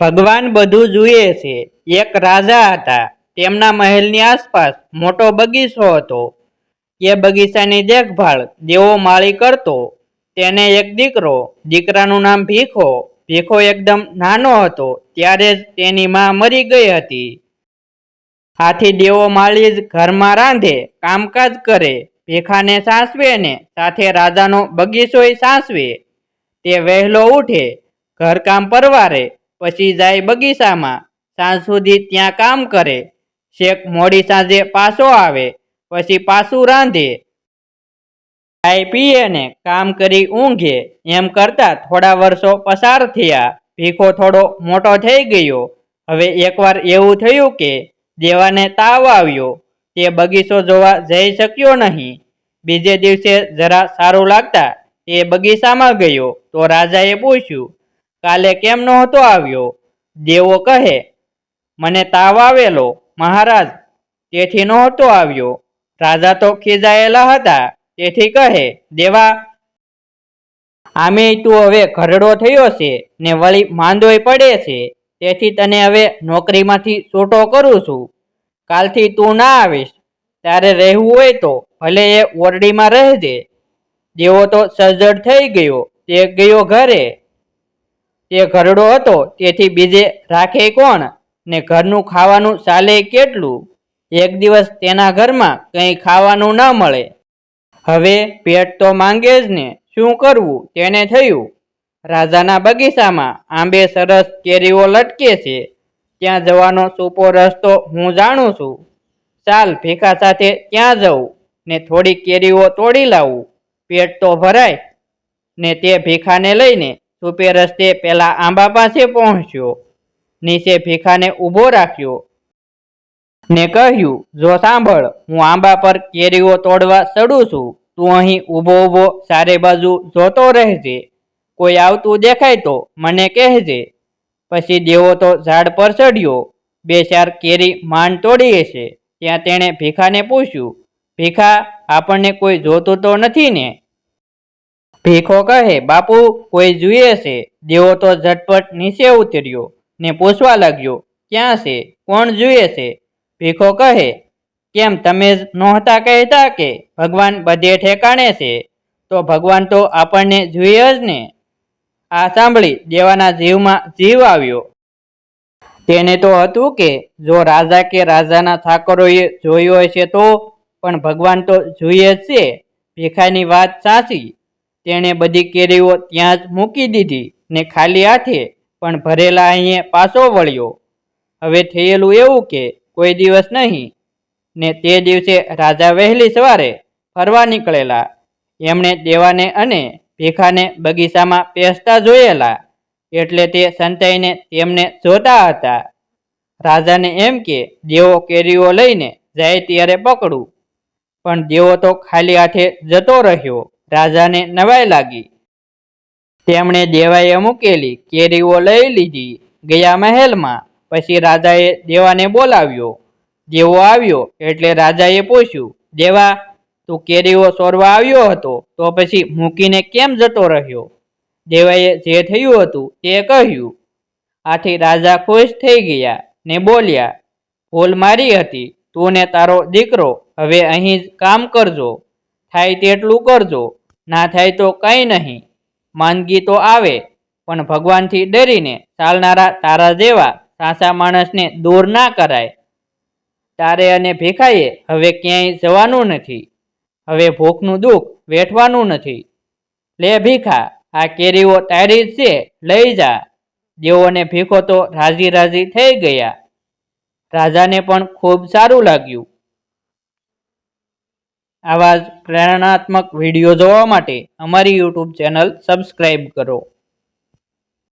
ભગવાન બધું જુએ છે. એક રાજા હતા. તેમના મહેલની આસપાસ મોટો બગીચો હતો. એ બગીચાની દેખભાળ દેવો માળી કરતો. તેને એક દીકરો, દીકરાનું નામ ભીખો. ભીખો એકદમ નાનો હતો. ત્યારે જ તેની માં મરી ગઈ હતી. આથી દેવો માળી જ ઘરમાં રાંધે, કામકાજ કરે, ભીખાને સાસવે ને સાથે રાજાનો બગીચોય સાસવે. તે વહેલો ઉઠે, ઘરકામ પરવારે પછી જાય બગીચામાં. સાંજ સુધી ત્યાં કામ કરે. શેખ મોડી સાંજે પાછો આવે, પછી પાછું રાંધે. ખાઈ પીએ ને કામ કરી ઊંઘે. એમ કરતા થોડા વર્ષો પસાર થયા. ભીખો થોડો મોટો થઈ ગયો. હવે એકવાર એવું થયું કે દેવાને તાવ આવ્યો. તે બગીચો જોવા જઈ શક્યો નહીં. બીજે દિવસે જરા સારું લાગતા તે બગીચામાં ગયો. તો રાજાએ પૂછ્યું કાલે કેમ નહોતો આવ્યો? દેવો કહે, મને તાવ આવેલો, મહારાજ. તેથી નહોતો આવ્યો. રાજા તો ખીજાયેલા હતા. તેથી કહે, દેવા આમે તું હવે ઘરડો થયો છે ને વળી માંદોય પડે છે. તેથી તને હવે નોકરીમાંથી છૂટો કરું છું. કાલથી તું ના આવીશ. તારે રહેવું હોય તો ભલે એ ઓરડીમાં રહેજે. દેવો તો સજ્જડ થઈ ગયો. તે ગયો ઘરે. તે ઘરડો હતો તેથી બીજે રાખે કોણ ને ઘરનું ખાવાનું ચાલે કેટલું? એક દિવસ તેના ઘરમાં કંઈ ખાવાનું ન મળે. હવે પેટ તો માંગે જ ને, શું કરવું? તેને થયું. રાજાના બગીચામાં આંબે સરસ કેરીઓ લટકે છે. ત્યાં જવાનો સૂપો રસ્તો હું જાણું છું. ચાલ ભીખા સાથે ત્યાં જવું ને થોડી કેરીઓ તોડી લાવું. પેટ તો ભરાય ને તે ભીખાને લઈને સુપે રસ્તે પેલા આંબા પાસે પહોંચ્યો. નીચે ભીખાને ઊભો રાખ્યો. ને કહ્યું, જો સાંભળ, હું આંબા પર કેરીઓ તોડવા ચડું છું. તું અહીં ઊભો ઊભો ચારે બાજુ જોતો રહેજે. કોઈ આવતું દેખાય તો મને કહેજે. પછી દેવો તો ઝાડ પર ચડ્યો. બે ચાર કેરી માંડ તોડી હશે. ત્યાં તેણે ભીખાને પૂછ્યું, ભીખા, આપણને કોઈ જોતું તો નથી ને? ભીખો કહે, બાપુ, કોઈ જુએ છે? દેવો તો ઝટપટ નીચે ઉતર્યો ને પૂછવા લાગ્યો, ક્યાં છે? કોણ જુએ છે? ભીખો કહે, કેમ તમે જ નહોતા કહેતા કે ભગવાન બધે ઠેકાણે છે? તો ભગવાન તો આપણને જુએ જ ને. આ સાંભળી દેવાના જીવમાં જીવ આવ્યો. તેને તો હતું કે, જો રાજા કે રાજાના ઠાકરોએ જોયો હશે તો પણ ભગવાન તો જોઈએ જ છે. ભીખાની વાત સાચી તેણે બધી કેરીઓ ત્યાં જ મૂકી દીધી ને ખાલી હાથે પણ ભરેલા અહીંયા પાછો વળ્યો. હવે થયેલું એવું કે કોઈ દિવસ નહીં ને તે દિવસે રાજા વહેલી સવારે ફરવા નીકળેલા. એમણે દેવાને અને ભીખાને બગીચામાં પેસતા જોયેલા એટલે તે સંતાઈને તેમને જોતા હતા. રાજાને એમ કે, દેવો કેરીઓ લઈને જાય ત્યારે પકડું. પણ દેવો તો ખાલી હાથે જતો રહ્યો. રાજાને નવાઈ લાગી. તેમણે દેવાએ મૂકેલી કેરીઓ લઈ લીધી ગયા મહેલમાં. પછી રાજાએ દેવાને બોલાવ્યો. દેવો આવ્યો એટલે રાજાએ પૂછ્યું, દેવા, તું કેરીઓ સોરવા આવ્યો હતો તો પછી મૂકીને કેમ જતો રહ્યો? દેવાએ જે થયું હતું તે કહ્યું. આથી રાજા ખુશ થઈ ગયા ને બોલ્યા, ભૂલ મારી હતી. તું ને તારો દીકરો, હવે અહીં જ કામ કરજો. થાય તેટલું કરજો. ના થાય તો કંઈ નહીં. માંદગી તો આવે, પણ ભગવાનથી ડરીને ચાલનારા તારા જેવા સાચા માણસને દૂર ના કરાય. તારે અને ભેખાઈએ હવે ક્યાંય જવાનું નથી. હવે ભૂખનું દુઃખ વેઠવાનું નથી. લે ભીખા, આ કેરીઓ તારી જ છે, લઈ જા. દેવોને ભીખો તો રાજી રાજી થઈ ગયા. રાજાને પણ ખૂબ સારું લાગ્યું. આવા જ પ્રેરણાત્મક વીડિયો જોવા માટે અમારી યુટ્યુબ ચેનલ સબસ્ક્રાઈબ કરો.